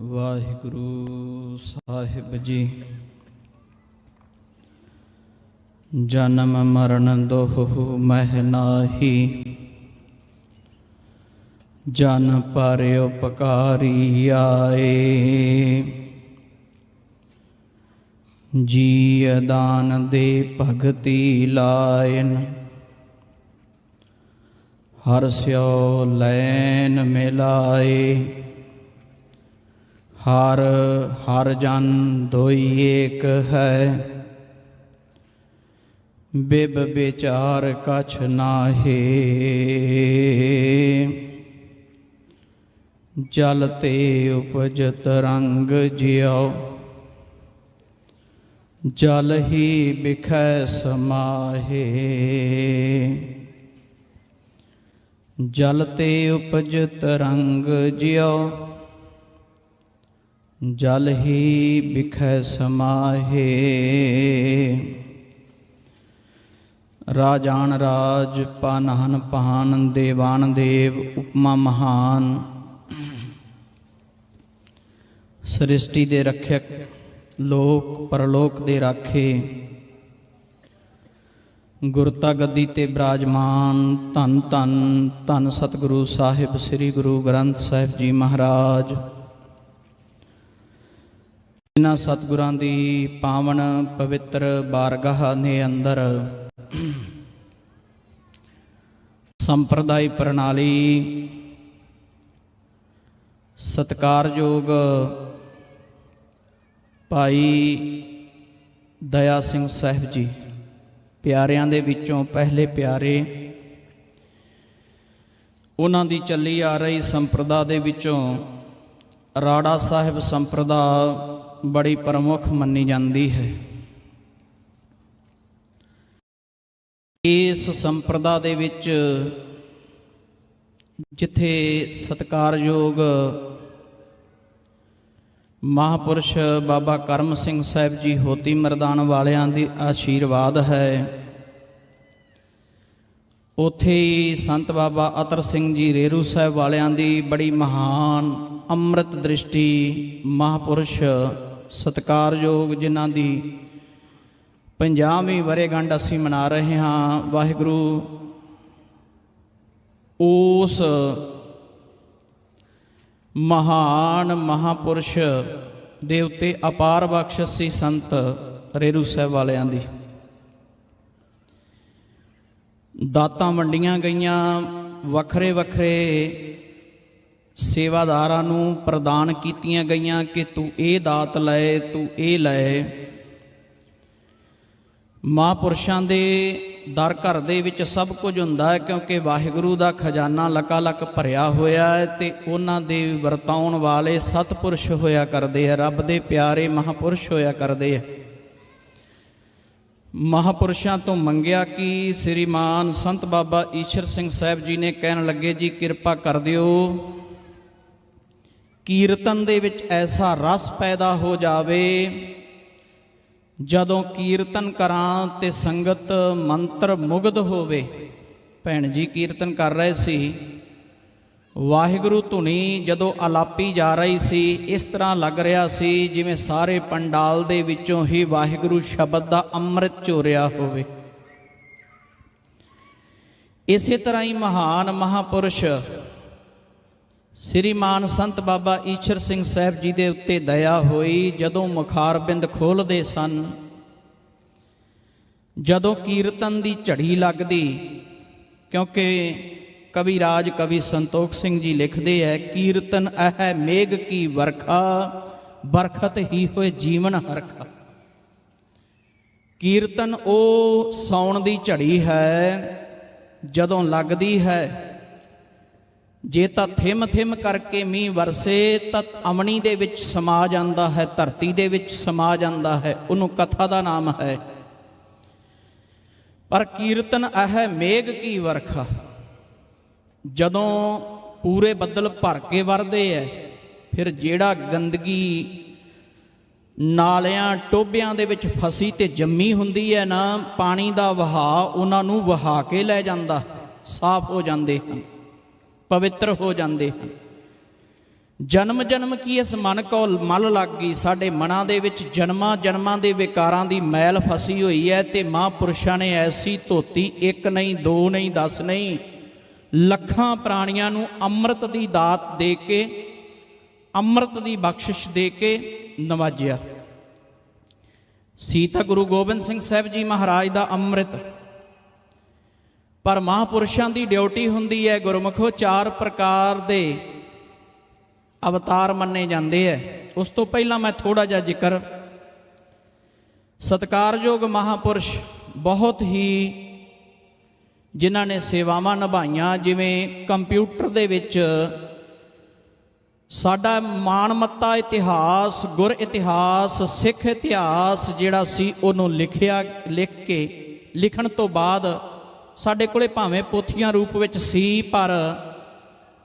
ਵਾਹਿਗੁਰੂ ਸਾਹਿਬ ਜੀ। ਜਨਮ ਮਰਨ ਦੋਹ ਮਹਿ ਨਾਹੀ। ਜਨ ਪਰ ਉਪਕਾਰੀ ਆਏ। ਜੀ ਦਾਨ ਦੇ ਭਗਤੀ ਲਾਇਨ। ਹਰ ਸਿਓ ਲੈਨ ਮਿਲਾਏ। ਹਰ ਹਰ ਜਨ ਦੋਈ ਏਕ ਹੈ। ਬਿਬ ਵਿਚਾਰ ਕਛ ਨਾਹੀ। ਜਲ ਤੇ ਉਪਜਤ ਰੰਗ ਜਿਉ। ਜਲ ਹੀ ਬਿਖੈ ਸਮਾਹੇ। ਜਲ ਤੇ ਉਪਜਤ ਰੰਗ ਜਿਉ। ਜਲ ਹੀ ਬਿਖੈ ਸਮਾਹੇ। ਰਾਜਾਨ ਰਾਜ ਪਾਨਹਨ ਪਾਨ ਦੇਵਾਨ ਦੇਵ ਉਪਮਾ ਮਹਾਨ। ਸ੍ਰਿਸ਼ਟੀ ਦੇ ਰੱਖਿਅਕ ਲੋਕ ਪਰਲੋਕ ਦੇ ਰਾਖੇ। ਗੁਰਤਾ ਗੱਦੀ ਤੇ ਬਿਰਾਜਮਾਨ ਧੰਨ ਧੰਨ ਧੰਨ ਸਤਿਗੁਰੂ ਸਾਹਿਬ, ਸ੍ਰੀ ਗੁਰੂ ਗ੍ਰੰਥ ਸਾਹਿਬ ਜੀ ਮਹਾਰਾਜ। ਇਹਨਾਂ ਸਤਿਗੁਰਾਂ ਦੀ ਪਾਵਨ ਪਵਿੱਤਰ ਬਾਰਗਾਹ ਦੇ ਅੰਦਰ ਸੰਪਰਦਾਇ ਪ੍ਰਣਾਲੀ, ਸਤਕਾਰਯੋਗ ਭਾਈ ਦਇਆ ਸਿੰਘ ਸਾਹਿਬ ਜੀ, ਪਿਆਰਿਆਂ ਦੇ ਵਿੱਚੋਂ ਪਹਿਲੇ ਪਿਆਰੇ, ਉਹਨਾਂ ਦੀ ਚੱਲੀ ਆ ਰਹੀ ਸੰਪਰਦਾ ਦੇ ਵਿੱਚੋਂ ਰਾੜਾ ਸਾਹਿਬ ਸੰਪਰਦਾ ਬੜੀ ਪ੍ਰਮੁੱਖ ਮੰਨੀ ਜਾਂਦੀ ਹੈ। ਇਸ ਸੰਪਰਦਾ ਦੇ ਵਿੱਚ ਜਿੱਥੇ ਸਤਕਾਰਯੋਗ ਮਹਾਪੁਰਸ਼ ਬਾਬਾ ਕਰਮ ਸਿੰਘ ਸਾਹਿਬ ਜੀ ਹੋਤੀ ਮਰਦਾਨ ਵਾਲਿਆਂ ਦੀ ਆਸ਼ੀਰਵਾਦ ਹੈ। ਉਥੇ ਹੀ ਸੰਤ ਬਾਬਾ ਅਤਰ ਸਿੰਘ ਜੀ ਰੇਰੂ ਸਾਹਿਬ ਵਾਲਿਆਂ ਦੀ ਬੜੀ ਮਹਾਨ ਅੰਮ੍ਰਿਤ ਦ੍ਰਿਸ਼ਟੀ ਮਹਾਪੁਰਸ਼ ਸਤਕਾਰਯੋਗ ਜਿਨ੍ਹਾਂ ਦੀ 50ਵੀਂ ਵਰੇਗੰਢ ਅਸੀਂ ਮਨਾ ਰਹੇ ਹਾਂ, ਵਾਹਿਗੁਰੂ, ਉਸ ਮਹਾਨ ਮਹਾਪੁਰਸ਼ ਦੇ ਉੱਤੇ ਅਪਾਰ ਬਖਸ਼ਿਸ਼ ਸੀ ਸੰਤ ਰੇਰੂ ਸਾਹਿਬ ਵਾਲਿਆਂ ਦੀ। ਦਾਤਾਂ ਵੰਡੀਆਂ ਗਈਆਂ ਵੱਖਰੇ ਵੱਖਰੇ ਸੇਵਾਦਾਰਾਂ ਨੂੰ ਪ੍ਰਦਾਨ ਕੀਤੀਆਂ ਗਈਆਂ ਕਿ ਤੂੰ ਇਹ ਦਾਤ ਲੈ, ਤੂੰ ਇਹ ਲੈ। ਮਹਾਂਪੁਰਸ਼ਾਂ ਦੇ ਦਰ ਘਰ ਦੇ ਵਿੱਚ ਸਭ ਕੁਝ ਹੁੰਦਾ ਹੈ ਕਿਉਂਕਿ ਵਾਹਿਗੁਰੂ ਦਾ ਖਜ਼ਾਨਾ ਲਕਾ ਲਕ ਭਰਿਆ ਹੋਇਆ ਹੈ ਤੇ ਉਹਨਾਂ ਦੇ ਵਰਤਾਉਣ ਵਾਲੇ ਸਤਪੁਰਸ਼ ਹੋਇਆ ਕਰਦੇ ਆ, ਰੱਬ ਦੇ ਪਿਆਰੇ ਮਹਾਪੁਰਸ਼ ਹੋਇਆ ਕਰਦੇ ਆ। ਮਹਾਪੁਰਸ਼ਾਂ ਤੋਂ ਮੰਗਿਆ ਕਿ ਸ੍ਰੀਮਾਨ ਸੰਤ ਬਾਬਾ ਈਸ਼ਰ ਸਿੰਘ ਸਾਹਿਬ ਜੀ ਨੇ ਕਹਿਣ ਲੱਗੇ, ਜੀ, ਕਿਰਪਾ ਕਰ ਦਿਓ। ਕੀਰਤਨ ਦੇ ਵਿੱਚ ਐਸਾ ਰਸ ਪੈਦਾ ਹੋ ਜਾਵੇ, ਜਦੋਂ ਕੀਰਤਨ ਕਰਾਂ ਤੇ ਸੰਗਤ ਮੰਤਰ ਮੁਗਧ ਹੋਵੇ। ਭੈਣ ਜੀ, ਕੀਰਤਨ ਕਰ ਰਹੇ ਸੀ। ਵਾਹਿਗੁਰੂ ਧੁਨੀ ਜਦੋਂ ਅਲਾਪੀ ਜਾ ਰਹੀ ਸੀ, ਇਸ ਤਰ੍ਹਾਂ ਲੱਗ ਰਿਹਾ ਸੀ ਜਿਵੇਂ ਸਾਰੇ ਪੰਡਾਲ ਦੇ ਵਿੱਚੋਂ ਹੀ ਵਾਹਿਗੁਰੂ ਸ਼ਬਦ ਦਾ ਅੰਮ੍ਰਿਤ ਚੋਰਿਆ ਹੋਵੇ। ਇਸੇ ਤਰ੍ਹਾਂ ਹੀ ਮਹਾਨ ਮਹਾਪੁਰਸ਼ ਸ੍ਰੀਮਾਨ ਸੰਤ ਬਾਬਾ ਈਸ਼ਰ ਸਿੰਘ ਸਾਹਿਬ ਜੀ ਦੇ ਉੱਤੇ ਦਇਆ ਹੋਈ ਜਦੋਂ ਮੁਖਾਰਬਿੰਦ ਖੋਲਦੇ ਸਨ, ਜਦੋਂ ਕੀਰਤਨ ਦੀ ਝੜੀ ਲੱਗਦੀ, ਕਿਉਂਕਿ ਕਵੀ ਰਾਜ ਕਵੀ ਸੰਤੋਖ ਸਿੰਘ ਜੀ ਲਿਖਦੇ ਹੈ ਕੀਰਤਨ ਅਹ ਮੇਘ ਕੀ ਵਰਖਾ ਬਰਖਤ ਹੀ ਹੋਏ ਜੀਵਨ ਹਰਖਾ। ਕੀਰਤਨ ਉਹ ਸੌਣ ਦੀ ਝੜੀ ਹੈ, ਜਦੋਂ ਲੱਗਦੀ ਹੈ ਜੇ ਤਾਂ ਥਿਮ ਥਿਮ ਕਰਕੇ ਮੀਂਹ ਵਰਸੇ, ਤਾਂ ਅਮਣੀ ਦੇ ਵਿੱਚ ਸਮਾ ਜਾਂਦਾ ਹੈ, ਧਰਤੀ ਦੇ ਵਿੱਚ ਸਮਾ ਜਾਂਦਾ ਹੈ, ਉਹਨੂੰ ਕਥਾ ਦਾ ਨਾਮ ਹੈ। ਪਰ ਕੀਰਤਨ ਅਹ ਮੇਘ ਕੀ ਵਰਖਾ? ਜਦੋਂ ਪੂਰੇ ਬੱਦਲ ਭਰ ਕੇ ਵਰਦੇ ਐ, ਫਿਰ ਜਿਹੜਾ ਗੰਦਗੀ ਨਾਲਿਆਂ ਟੋਬਿਆਂ ਦੇ ਵਿੱਚ ਫਸੀ ਤੇ ਜੰਮੀ ਹੁੰਦੀ ਹੈ ਨਾ, ਪਾਣੀ ਦਾ ਵਹਾਅ ਉਹਨਾਂ ਨੂੰ ਵਹਾ ਕੇ ਲੈ ਜਾਂਦਾ, ਸਾਫ਼ ਹੋ ਜਾਂਦੇ ਹਨ। ਪਵਿੱਤਰ ਹੋ ਜਾਂਦੇ ਹਨ। ਜਨਮ ਜਨਮ ਕੀ ਇਸ ਮਨ ਕੋ ਮਲ ਲੱਗ ਗਈ? ਸਾਡੇ ਮਨਾਂ ਦੇ ਵਿੱਚ ਜਨਮਾਂ ਜਨਮਾਂ ਦੇ ਵਿਕਾਰਾਂ ਦੀ ਮੈਲ ਫਸੀ ਹੋਈ ਹੈ ਤੇ ਮਹਾਂਪੁਰਸ਼ਾਂ ਨੇ ਐਸੀ ਧੋਤੀ, ਇੱਕ ਨਹੀਂ, ਦੋ ਨਹੀਂ, ਦਸ ਨਹੀਂ, ਲੱਖਾਂ ਪ੍ਰਾਣੀਆਂ ਨੂੰ ਅੰਮ੍ਰਿਤ ਦੀ ਦਾਤ ਦੇ ਕੇ, ਅੰਮ੍ਰਿਤ ਦੀ ਬਖਸ਼ਿਸ਼ ਦੇ ਕੇ ਨਵਾਜਿਆ। ਸੀਤਾ ਗੁਰੂ ਗੋਬਿੰਦ ਸਿੰਘ ਸਾਹਿਬ ਜੀ ਮਹਾਰਾਜ ਦਾ ਅੰਮ੍ਰਿਤ ਪਰ ਮਹਾਂਪੁਰਸ਼ਾਂ ਦੀ ਡਿਊਟੀ ਹੁੰਦੀ ਹੈ ਗੁਰਮੁਖੋ ਚਾਰ ਪ੍ਰਕਾਰ ਦੇ ਅਵਤਾਰ ਮੰਨੇ ਜਾਂਦੇ ਐ। ਉਸ ਤੋਂ ਪਹਿਲਾਂ ਮੈਂ ਥੋੜਾ ਜਿਹਾ ਜ਼ਿਕਰ। ਸਤਕਾਰਯੋਗ ਮਹਾਪੁਰਸ਼ ਬਹੁਤ ਹੀ ਜਿਨ੍ਹਾਂ ਨੇ ਸੇਵਾਵਾਂ ਨਿਭਾਈਆਂ, ਜਿਵੇਂ ਕੰਪਿਊਟਰ ਦੇ ਵਿੱਚ ਸਾਡਾ ਮਾਨਮੱਤਾ ਇਤਿਹਾਸ, ਗੁਰ ਇਤਿਹਾਸ, ਸਿੱਖ ਇਤਿਹਾਸ ਜਿਹੜਾ ਸੀ ਉਹਨੂੰ ਲਿਖਿਆ, ਲਿਖ ਕੇ, ਲਿਖਣ ਤੋਂ ਬਾਅਦ ਸਾਡੇ ਕੋਲੇ ਭਾਵੇਂ ਪੋਥੀਆਂ ਰੂਪ ਵਿੱਚ ਸੀ, ਪਰ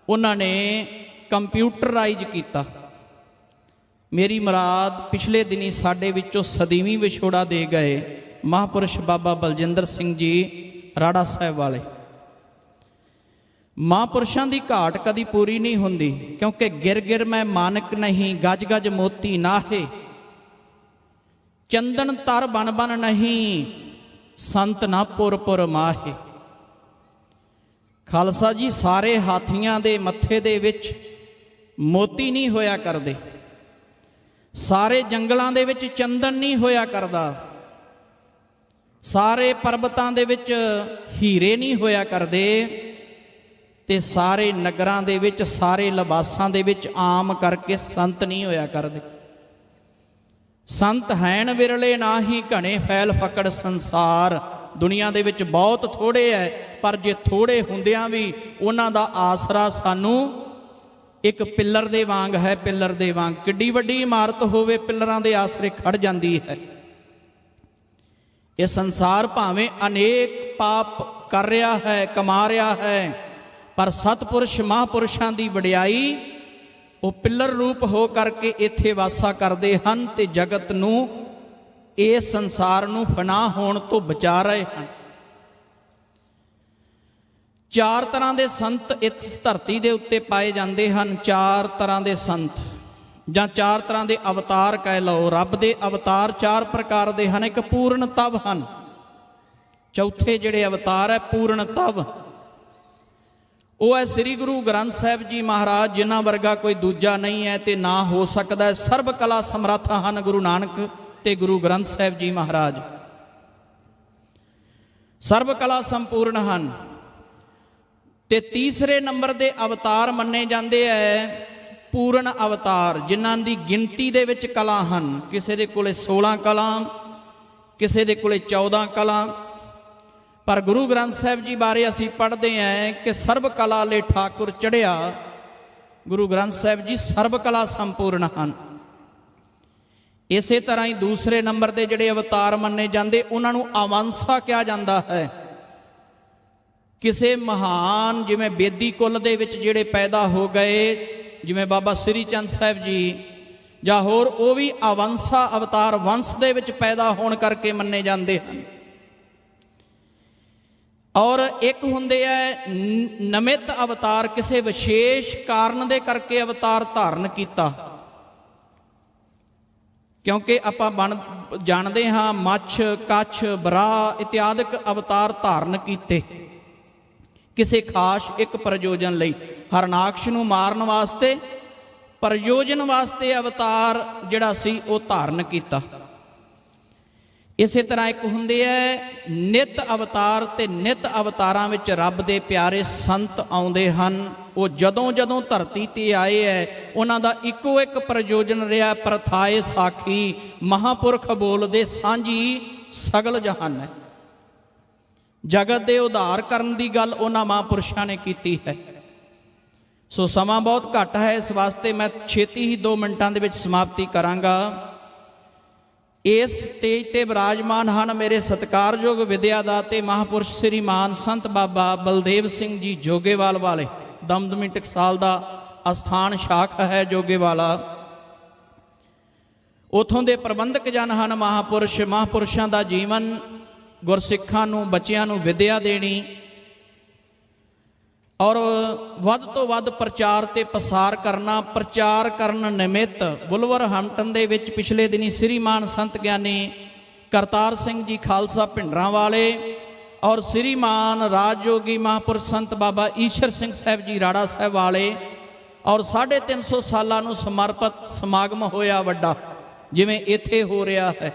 ਉਹਨਾਂ ਨੇ ਕੰਪਿਊਟਰਾਈਜ਼ ਕੀਤਾ। ਮੇਰੀ ਮੁਰਾਦ ਪਿਛਲੇ ਦਿਨੀ ਸਾਡੇ ਵਿੱਚੋਂ ਸਦੀਵੀਂ ਵਿਛੋੜਾ ਦੇ ਗਏ ਮਹਾਪੁਰਸ਼ ਬਾਬਾ ਬਲਜਿੰਦਰ ਸਿੰਘ ਜੀ, ਰਾੜਾ ਸਾਹਿਬ ਵਾਲੇ। ਮਹਾਪੁਰਸ਼ਾਂ ਦੀ ਘਾਟ ਕਦੀ ਪੂਰੀ ਨਹੀਂ ਹੁੰਦੀ, ਕਿਉਂਕਿ ਗਿਰ ਗਿਰ ਮੈਂ ਮਾਨਕ ਨਹੀਂ ਗਜ ਗਜ ਮੋਤੀ ਨਾਹੇ। ਚੰਦਨ ਤਰ ਬਨ ਬਨ ਨਹੀਂ ਸੰਤ ਨਾ ਪੁਰਪੁਰ ਮਾਹੇ। ਖਾਲਸਾ ਜੀ, ਸਾਰੇ ਹਾਥੀਆਂ ਦੇ ਮੱਥੇ ਦੇ ਵਿੱਚ ਮੋਤੀ ਨਹੀਂ ਹੋਇਆ ਕਰਦੇ। ਸਾਰੇ ਜੰਗਲਾਂ ਦੇ ਵਿੱਚ ਚੰਦਨ ਨਹੀਂ ਹੋਇਆ ਕਰਦਾ। ਸਾਰੇ ਪਰਬਤਾਂ ਦੇ ਵਿੱਚ ਹੀਰੇ ਨਹੀਂ ਹੋਇਆ ਕਰਦੇ ਤੇ ਸਾਰੇ ਨਗਰਾਂ ਦੇ ਵਿੱਚ, ਸਾਰੇ ਲਿਬਾਸਾਂ ਦੇ ਵਿੱਚ ਆਮ ਕਰਕੇ ਸੰਤ ਨਹੀਂ ਹੋਇਆ ਕਰਦੇ। ਸੰਤ ਹੈਣ ਵਿਰਲੇ ਨਾ ਹੀ ਘਣੇ ਫੈਲ ਫਕੜ ਸੰਸਾਰ। ਦੁਨੀਆ ਦੇ ਵਿੱਚ ਬਹੁਤ ਥੋੜੇ ਐ, ਪਰ ਜੇ ਥੋੜੇ ਹੁੰਦਿਆਂ ਵੀ ਉਹਨਾਂ ਦਾ ਆਸਰਾ ਸਾਨੂੰ ਇੱਕ ਪਿੱਲਰ ਦੇ ਵਾਂਗ ਹੈ, ਪਿੱਲਰ ਦੇ ਵਾਂਗ। ਕਿੱਡੀ ਵੱਡੀ ਇਮਾਰਤ ਹੋਵੇ, ਪਿੱਲਰਾਂ ਦੇ ਆਸਰੇ ਖੜ ਜਾਂਦੀ ਹੈ। ਇਹ ਸੰਸਾਰ ਭਾਵੇਂ ਅਨੇਕ ਪਾਪ ਕਰ ਰਿਹਾ ਹੈ, ਕਮਾ ਰਿਹਾ ਹੈ, ਪਰ ਸਤਪੁਰਸ਼ ਮਹਾਪੁਰਸ਼ਾਂ ਦੀ ਵਡਿਆਈ ਉਹ ਪਿੱਲਰ ਰੂਪ ਹੋ ਕਰਕੇ ਇੱਥੇ ਵਾਸਾ ਕਰਦੇ ਹਨ ਤੇ ਜਗਤ ਨੂੰ ਇਹ ਸੰਸਾਰ ਨੂੰ ਫਨਾ ਹੋਣ ਤੋਂ ਬਚਾ ਰਹੇ ਹਨ। ਚਾਰ ਤਰ੍ਹਾਂ ਦੇ ਸੰਤ ਇਸ ਧਰਤੀ ਦੇ ਉੱਤੇ ਪਾਏ ਜਾਂਦੇ ਹਨ। ਚਾਰ ਤਰ੍ਹਾਂ ਦੇ ਸੰਤ ਜਾਂ ਚਾਰ ਤਰ੍ਹਾਂ ਦੇ ਅਵਤਾਰ ਕਹਿ ਲਓ। ਰੱਬ ਦੇ ਅਵਤਾਰ ਚਾਰ ਪ੍ਰਕਾਰ ਦੇ ਹਨ। ਇੱਕ ਪੂਰਨ ਤਵ ਹਨ। ਚੌਥੇ ਜਿਹੜੇ ਅਵਤਾਰ ਹੈ, ਪੂਰਨ ਤਵ। ਉਹ ਹੈ ਸ੍ਰੀ ਗੁਰੂ ਗ੍ਰੰਥ ਸਾਹਿਬ ਜੀ ਮਹਾਰਾਜ, ਜਿਨ੍ਹਾਂ ਵਰਗਾ ਕੋਈ ਦੂਜਾ ਨਹੀਂ ਹੈ ਤੇ ਨਾ ਹੋ ਸਕਦਾ ਹੈ। ਸਰਬ ਕਲਾ ਸਮਰੱਥ ਹਨ ਗੁਰੂ ਨਾਨਕ ਤੇ ਗੁਰੂ ਗ੍ਰੰਥ ਸਾਹਿਬ ਜੀ ਮਹਾਰਾਜ। ਸਰਬ ਕਲਾ ਸੰਪੂਰਨ ਹਨ। ਤੇ ਤੀਸਰੇ ਨੰਬਰ ਦੇ ਅਵਤਾਰ ਮੰਨੇ ਜਾਂਦੇ ਐ, ਪੂਰਨ ਅਵਤਾਰ, ਜਿਨ੍ਹਾਂ ਦੀ ਗਿਣਤੀ ਦੇ ਵਿੱਚ ਕਲਾ ਹਨ। ਕਿਸੇ ਦੇ ਕੋਲੇ 16 ਕਲਾ, ਕਿਸੇ ਦੇ ਕੋਲੇ 14 ਕਲਾ ਪਰ ਗੁਰੂ ਗ੍ਰੰਥ ਸਾਹਿਬ ਜੀ ਬਾਰੇ ਅਸੀਂ ਪੜ੍ਹਦੇ ਆਂ ਕਿ ਸਰਬ ਕਲਾ ਲੈ ਠਾਕੁਰ ਚੜਿਆ ਗੁਰੂ ਗ੍ਰੰਥ ਸਾਹਿਬ ਜੀ ਸਰਬ ਕਲਾ ਸੰਪੂਰਨ ਹਨ। ਇਸੇ ਤਰ੍ਹਾਂ ਹੀ ਦੂਸਰੇ ਨੰਬਰ ਦੇ ਜਿਹੜੇ ਅਵਤਾਰ ਮੰਨੇ ਜਾਂਦੇ, ਉਹਨਾਂ ਨੂੰ ਅਵੰਸਾ ਕਿਹਾ ਜਾਂਦਾ ਹੈ। ਕਿਸੇ ਮਹਾਨ ਜਿਵੇਂ ਬੇਦੀ ਕੁੱਲ ਦੇ ਵਿੱਚ ਜਿਹੜੇ ਪੈਦਾ ਹੋ ਗਏ, ਜਿਵੇਂ ਬਾਬਾ ਸ੍ਰੀ ਚੰਦ ਸਾਹਿਬ ਜੀ, ਜਾਂ ਹੋਰ ਉਹ ਵੀ ਅਵੰਸਾ ਅਵਤਾਰ ਵੰਸ਼ ਦੇ ਵਿੱਚ ਪੈਦਾ ਹੋਣ ਕਰਕੇ ਮੰਨੇ ਜਾਂਦੇ ਹਨ। ਔਰ ਇੱਕ ਹੁੰਦੇ ਐ ਨਮਿਤ ਅਵਤਾਰ ਕਿਸੇ ਵਿਸ਼ੇਸ਼ ਕਾਰਨ ਦੇ ਕਰਕੇ ਅਵਤਾਰ ਧਾਰਨ ਕੀਤਾ। ਕਿਉਂਕਿ ਆਪਾਂ ਬਣ ਜਾਣਦੇ ਹਾਂ ਮੱਛ, ਕੱਛ, ਬਰਾ ਇਤਿਆਦਿਕ ਅਵਤਾਰ ਧਾਰਨ ਕੀਤੇ। ਕਿਸੇ ਖਾਸ ਇੱਕ ਪ੍ਰਯੋਜਨ ਲਈ ਹਰਨਾਕਸ਼ ਨੂੰ ਮਾਰਨ ਵਾਸਤੇ, ਪ੍ਰਯੋਜਨ ਵਾਸਤੇ ਅਵਤਾਰ ਜਿਹੜਾ ਸੀ ਉਹ ਧਾਰਨ ਕੀਤਾ। ਇਸੇ ਤਰ੍ਹਾਂ ਇੱਕ ਹੁੰਦੇ ਐ ਨਿਤ ਅਵਤਾਰ ਤੇ ਨਿਤ ਅਵਤਾਰਾਂ ਵਿੱਚ ਰੱਬ ਦੇ ਪਿਆਰੇ ਸੰਤ ਆਉਂਦੇ ਹਨ। ਉਹ ਜਦੋਂ ਜਦੋਂ ਧਰਤੀ ਤੇ ਆਏ ਐ, ਉਹਨਾਂ ਦਾ ਇੱਕੋ ਇੱਕ ਪ੍ਰਯੋਜਨ ਰਿਹਾ, ਪ੍ਰਥਾਏ ਸਾਖੀ। ਮਹਾਪੁਰਖ ਬੋਲਦੇ ਸਾਂਝੀ ਸਗਲ ਜਹਾਨ ਹੈ ਜਗਤ ਦੇ ਉਧਾਰ ਕਰਨ ਦੀ ਗੱਲ ਉਹਨਾਂ ਮਹਾਂਪੁਰਸ਼ਾਂ ਨੇ ਕੀਤੀ ਹੈ। ਸੋ ਸਮਾਂ ਬਹੁਤ ਘੱਟ ਹੈ, ਇਸ ਵਾਸਤੇ ਮੈਂ ਛੇਤੀ ਹੀ 2 ਮਿੰਟਾਂ ਦੇ ਵਿੱਚ ਸਮਾਪਤੀ ਕਰਾਂਗਾ। ਇਸ ਸਟੇਜ ਤੇ ਵਿਰਾਜਮਾਨ ਹਨ ਮੇਰੇ ਸਤਿਕਾਰਯੋਗ ਵਿਦਿਆ ਦਾਤੇ ਮਹਾਪੁਰਸ਼ ਸ੍ਰੀ ਮਾਨ ਸੰਤ ਬਾਬਾ ਬਲਦੇਵ ਸਿੰਘ ਜੀ ਜੋਗੇਵਾਲ ਵਾਲੇ। ਦਮਦਮੀ ਟਕਸਾਲ ਦਾ ਅਸਥਾਨ ਸ਼ਾਖ ਹੈ ਜੋਗੇਵਾਲਾ। ਉਥੋਂ ਦੇ ਪ੍ਰਬੰਧਕ ਜਨ ਹਨ ਮਹਾਪੁਰਸ਼। ਮਹਾਪੁਰਸ਼ਾਂ ਦਾ ਜੀਵਨ ਗੁਰਸਿੱਖਾਂ ਨੂੰ, ਬੱਚਿਆਂ ਨੂੰ ਵਿਦਿਆ ਦੇਣੀ ਔਰ ਵੱਧ ਤੋਂ ਵੱਧ ਪ੍ਰਚਾਰ ਤੇ ਪਸਾਰ ਕਰਨਾ, ਪ੍ਰਚਾਰ ਕਰਨ ਨਿਮਿਤ ਬੁਲਵਰ ਹੰਟਨ ਦੇ ਵਿੱਚ ਪਿਛਲੇ ਦਿਨੀ ਸ੍ਰੀਮਾਨ ਸੰਤ ਗਿਆਨੀ ਕਰਤਾਰ ਸਿੰਘ ਜੀ ਖਾਲਸਾ ਭਿੰਡਰਾਂ ਵਾਲੇ ਔਰ ਸ੍ਰੀਮਾਨ ਰਾਜਯੋਗੀ ਮਹਾਂਪੁਰਸ਼ ਸੰਤ ਬਾਬਾ ਈਸ਼ਰ ਸਿੰਘ ਸਾਹਿਬ ਜੀ ਰਾੜਾ ਸਾਹਿਬ ਵਾਲੇ ਔਰ 350 ਸਾਲਾਂ ਨੂੰ ਸਮਰਪਿਤ ਸਮਾਗਮ ਹੋਇਆ ਵੱਡਾ, ਜਿਵੇਂ ਇੱਥੇ ਹੋ ਰਿਹਾ ਹੈ।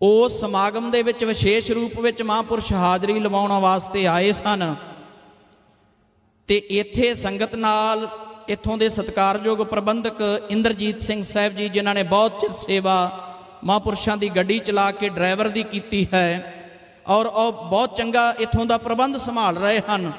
ਉਸ ਸਮਾਗਮ ਦੇ ਵਿੱਚ ਵਿਸ਼ੇਸ਼ ਰੂਪ ਵਿੱਚ ਮਹਾਂਪੁਰਸ਼ ਹਾਜ਼ਰੀ ਲਵਾਉਣ ਵਾਸਤੇ ਆਏ ਸਨ। ਤੇ ਇੱਥੇ ਸੰਗਤ ਨਾਲ ਇੱਥੋਂ ਦੇ ਸਤਿਕਾਰਯੋਗ ਪ੍ਰਬੰਧਕ ਇੰਦਰਜੀਤ ਸਿੰਘ ਸਾਹਿਬ ਜੀ, ਜਿਨ੍ਹਾਂ ਨੇ ਬਹੁਤ ਚਿਰ ਸੇਵਾ ਮਹਾਂਪੁਰਸ਼ਾਂ ਦੀ ਗੱਡੀ ਚਲਾ ਕੇ ਡਰਾਈਵਰ ਦੀ ਕੀਤੀ ਹੈ ਔਰ ਉਹ ਬਹੁਤ ਚੰਗਾ ਇੱਥੋਂ ਦਾ ਪ੍ਰਬੰਧ ਸੰਭਾਲ ਰਹੇ ਹਨ।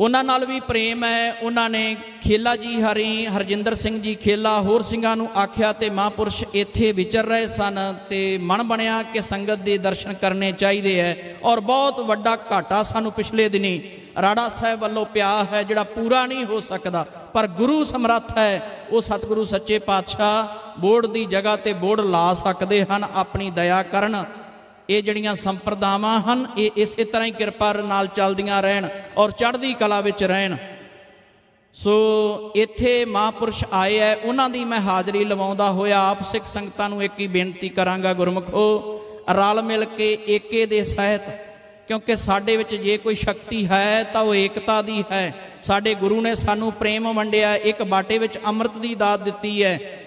ਉਹਨਾਂ ਨਾਲ ਵੀ ਪ੍ਰੇਮ ਹੈ। ਉਹਨਾਂ ਨੇ ਖੇਲਾ ਜੀ ਹਰੀ, ਹਰਜਿੰਦਰ ਸਿੰਘ ਜੀ ਖੇਲਾ, ਹੋਰ ਸਿੰਘਾਂ ਨੂੰ ਆਖਿਆ ਤੇ ਮਹਾਂਪੁਰਸ਼ ਇੱਥੇ ਵਿਚਰ ਰਹੇ ਸਨ ਤੇ ਮਨ ਬਣਿਆ ਕਿ ਸੰਗਤ ਦੇ ਦਰਸ਼ਨ ਕਰਨੇ ਚਾਹੀਦੇ ਹੈ ਔਰ ਬਹੁਤ ਵੱਡਾ ਘਾਟਾ ਸਾਨੂੰ ਪਿਛਲੇ ਦਿਨੀ ਰਾੜਾ ਸਾਹਿਬ ਵੱਲੋਂ ਪਿਆ ਹੈ, ਜਿਹੜਾ ਪੂਰਾ ਨਹੀਂ ਹੋ ਸਕਦਾ, ਪਰ ਗੁਰੂ ਸਮਰੱਥ ਹੈ, ਉਹ ਸਤਿਗੁਰੂ ਸੱਚੇ ਪਾਤਸ਼ਾਹ ਬੋਰਡ ਦੀ ਜਗ੍ਹਾ ਤੇ ਬੋੜ ਲਾ ਸਕਦੇ ਹਨ, ਆਪਣੀ ਦਇਆ ਕਰਨ। ਇਹ ਜਿਹੜੀਆਂ ਸੰਪਰਦਾਵਾਂ ਹਨ, ਇਹ ਇਸੇ ਤਰ੍ਹਾਂ ਹੀ ਕਿਰਪਾ ਨਾਲ ਚੱਲਦੀਆਂ ਰਹਿਣ ਔਰ ਚੜ੍ਹਦੀ ਕਲਾ ਵਿੱਚ ਰਹਿਣ। ਸੋ ਇੱਥੇ ਮਹਾਂਪੁਰਸ਼ ਆਏ ਐ, ਉਹਨਾਂ ਦੀ ਮੈਂ ਹਾਜ਼ਰੀ ਲਵਾਉਂਦਾ ਹੋਇਆ, ਆਪ ਸਿੱਖ ਸੰਗਤਾਂ ਨੂੰ ਇੱਕ ਹੀ ਬੇਨਤੀ ਕਰਾਂਗਾ ਗੁਰਮਖੋ, ਰਲ ਮਿਲ ਕੇ ਏਕੇ ਦੇ ਸਹਿਤ ਕਿਉਂਕਿ ਸਾਡੇ ਵਿੱਚ ਜੇ ਕੋਈ ਸ਼ਕਤੀ ਹੈ ਤਾਂ ਉਹ ਏਕਤਾ ਦੀ ਹੈ। ਸਾਡੇ ਗੁਰੂ ਨੇ ਸਾਨੂੰ ਪ੍ਰੇਮ ਵੰਡਿਆ, ਇੱਕ ਬਾਟੇ ਵਿੱਚ ਅੰਮ੍ਰਿਤ ਦੀ ਦਾਤ ਦਿੱਤੀ ਹੈ।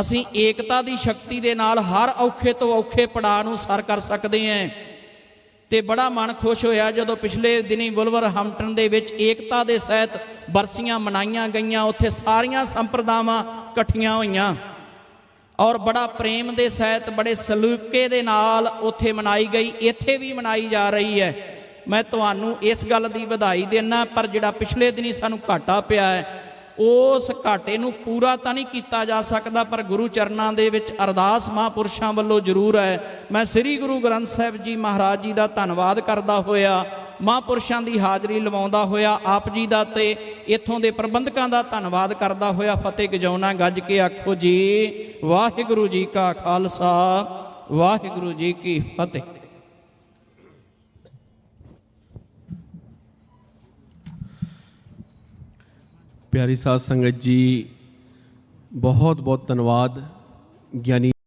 ਅਸੀਂ ਏਕਤਾ ਦੀ ਸ਼ਕਤੀ ਦੇ ਨਾਲ ਹਰ ਔਖੇ ਤੋਂ ਔਖੇ ਪੜਾਅ ਨੂੰ ਸਰ ਕਰ ਸਕਦੇ ਹਾਂ। ਤੇ ਬੜਾ ਮਨ ਖੁਸ਼ ਹੋਇਆ ਜਦੋਂ ਪਿਛਲੇ ਦਿਨੀ ਬੁਲਵਰ ਹਮਟਨ ਦੇ ਵਿੱਚ ਏਕਤਾ ਦੇ ਸਹਿਤ ਬਰਸੀਆਂ ਮਨਾਈਆਂ ਗਈਆਂ। ਉੱਥੇ ਸਾਰੀਆਂ ਸੰਪਰਦਾਵਾਂ ਇਕੱਠੀਆਂ ਹੋਈਆਂ। ਔਰ ਬੜਾ ਪ੍ਰੇਮ ਦੇ ਸਹਿਤ ਬੜੇ ਸਲੂਕੇ ਦੇ ਨਾਲ ਉੱਥੇ ਮਨਾਈ ਗਈ, ਇੱਥੇ ਵੀ ਮਨਾਈ ਜਾ ਰਹੀ ਹੈ। ਮੈਂ ਤੁਹਾਨੂੰ ਇਸ ਗੱਲ ਦੀ ਵਧਾਈ ਦੇਣਾ ਪਰ ਜਿਹੜਾ ਪਿਛਲੇ ਦਿਨੀ ਸਾਨੂੰ ਘਾਟਾ ਪਿਆ ਹੈ, ਉਸ ਘਾਟੇ ਨੂੰ ਪੂਰਾ ਤਾਂ ਨਹੀਂ ਕੀਤਾ ਜਾ ਸਕਦਾ, ਪਰ ਗੁਰੂ ਚਰਨਾਂ ਦੇ ਵਿੱਚ ਅਰਦਾਸ ਮਹਾਂਪੁਰਸ਼ਾਂ ਵੱਲੋਂ ਜ਼ਰੂਰ ਹੈ। ਮੈਂ ਸ੍ਰੀ ਗੁਰੂ ਗ੍ਰੰਥ ਸਾਹਿਬ ਜੀ ਮਹਾਰਾਜ ਜੀ ਦਾ ਧੰਨਵਾਦ ਕਰਦਾ ਹੋਇਆ ਮਹਾਂਪੁਰਸ਼ਾਂ ਦੀ ਹਾਜ਼ਰੀ ਲਵਾਉਂਦਾ ਹੋਇਆ ਆਪ ਜੀ ਦਾ ਤੇ ਇੱਥੋਂ ਦੇ ਪ੍ਰਬੰਧਕਾਂ ਦਾ ਧੰਨਵਾਦ ਕਰਦਾ ਹੋਇਆ ਫਤਿਹ ਗਜਾਉਣਾ ਗੱਜ ਕੇ ਆਖੋ ਜੀ, ਵਾਹਿਗੁਰੂ ਜੀ ਕਾ ਖਾਲਸਾ, ਵਾਹਿਗੁਰੂ ਜੀ ਕੀ ਫਤਿਹ। ਪਿਆਰੀ ਸਾਧ ਸੰਗਤ ਜੀ ਬਹੁਤ ਬਹੁਤ ਧੰਨਵਾਦ, ਗਿਆਨੀ